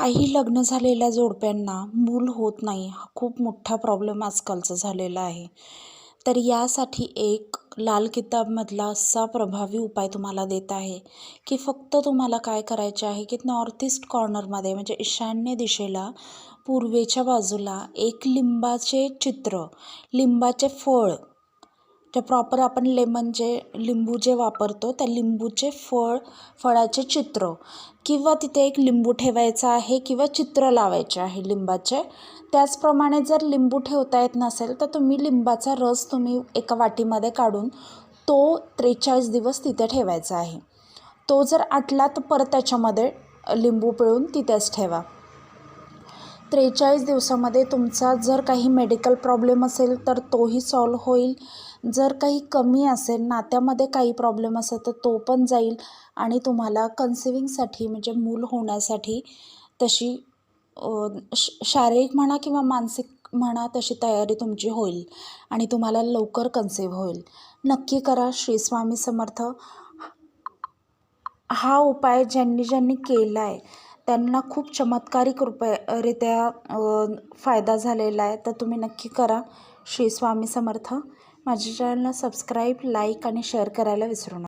काही लग्न झालेल्या जोडप्यांना मूल होत नाही हा खूप मोठा प्रॉब्लेम आजकालचा झालेला आहे. तर यासाठी एक लाल किताबमधला असा प्रभावी उपाय तुम्हाला देत आहे की फक्त तुम्हाला काय करायचे आहे की नॉर्थ ईस्ट कॉर्नरमध्ये म्हणजे ईशान्य दिशेला पूर्वेच्या बाजूला एक लिंबाचे चित्र लिंबाचे फळ ते प्रॉपर आपण लेमन जे लिंबू जे वापरतो त्या लिंबूचे फळ फळाचे चित्र. किंवा तिथे एक लिंबू ठेवायचा आहे किंवा चित्र लावायचे आहे लिंबाचे. त्याचप्रमाणे जर लिंबू ठेवता येत नसेल तर तुम्ही लिंबाचा रस तुम्ही एका वाटीमध्ये काढून तो त्रेचाळीस दिवस तिथे ठेवायचा आहे. तो जर आटला तर परत त्याच्यामध्ये लिंबू पिळून तिथेच ठेवा. त्रेचाळीस दिवसामध्ये तुमचा जर काही मेडिकल प्रॉब्लेम असेल तर तोही सॉल्व होईल. जर काही कमी असेल नात्यामध्ये काही प्रॉब्लेम असेल तर तो पण जाईल आणि तुम्हाला कन्सिविंगसाठी म्हणजे मूल होण्यासाठी तशी श शारीरिक म्हणा किंवा मानसिक म्हणा तशी तयारी तुमची होईल आणि तुम्हाला लवकर कन्सिव्ह होईल. नक्की करा श्री स्वामी समर्थ. हा उपाय ज्यांनी ज्यांनी केला आहे त्यांना खूप चमत्कारिक रुपयारित्या फायदा झालेला आहे. तर तुम्ही नक्की करा. श्री स्वामी समर्थ. माझ्या चॅनलला सबस्क्राईब लाईक आणि शेअर करायला विसरू नका.